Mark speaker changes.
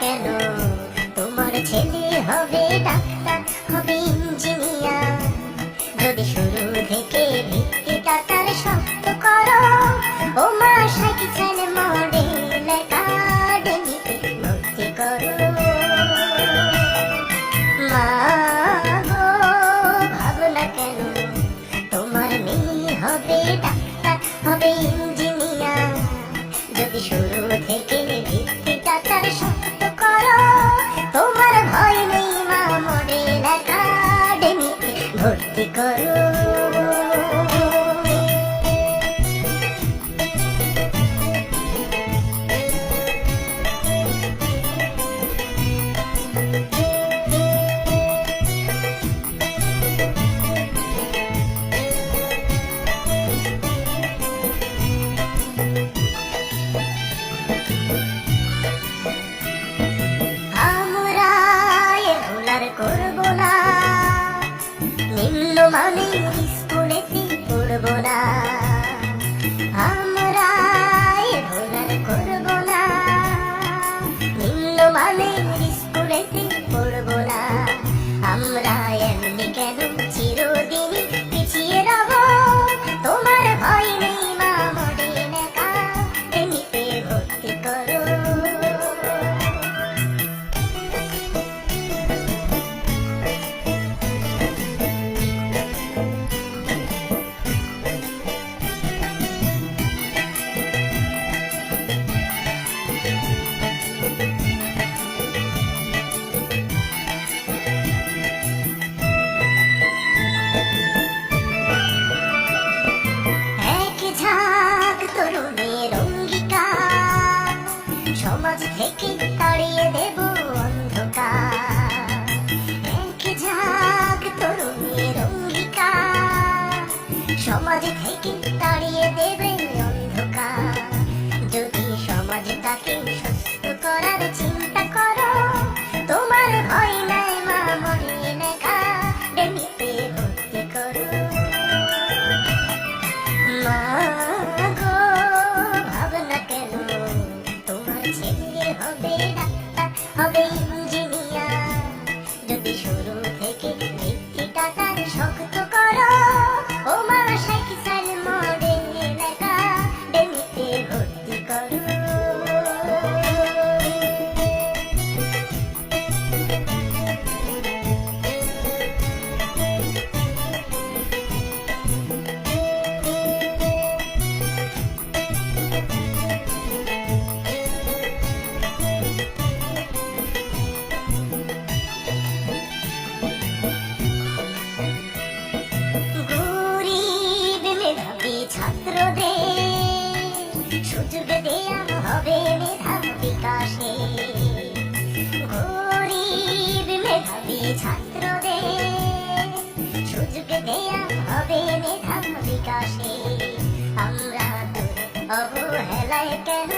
Speaker 1: কেন তোমার হবে ডাক্তার হবে ইঞ্জিনিয়ার। যদি শুরু থেকে যদি শুরু থেকে ভিত্তিটা তার শক্ত করো, তোমার ভয় নেই মা মডেল একাডেমিতে ভর্তি করো। না সমাজ থেকে তাড়িয়ে দেবে অন্ধকার যদি সমাজটাকে সুস্থ করার চিন্তা করো তোমার ভয় নাই মা মরে লেখা ডেমিতে ভর্তি করো মা গো ভাবনা কেন তোমার ছেলে হবে ডাক্তার হবে সুযোগ দেয়া হবে মেধা বিকাশে গরিব মেধাবী ছাত্রদের সুযোগ দেয়া হবে মেধা বিকাশে আমরা অবহেলায় কেন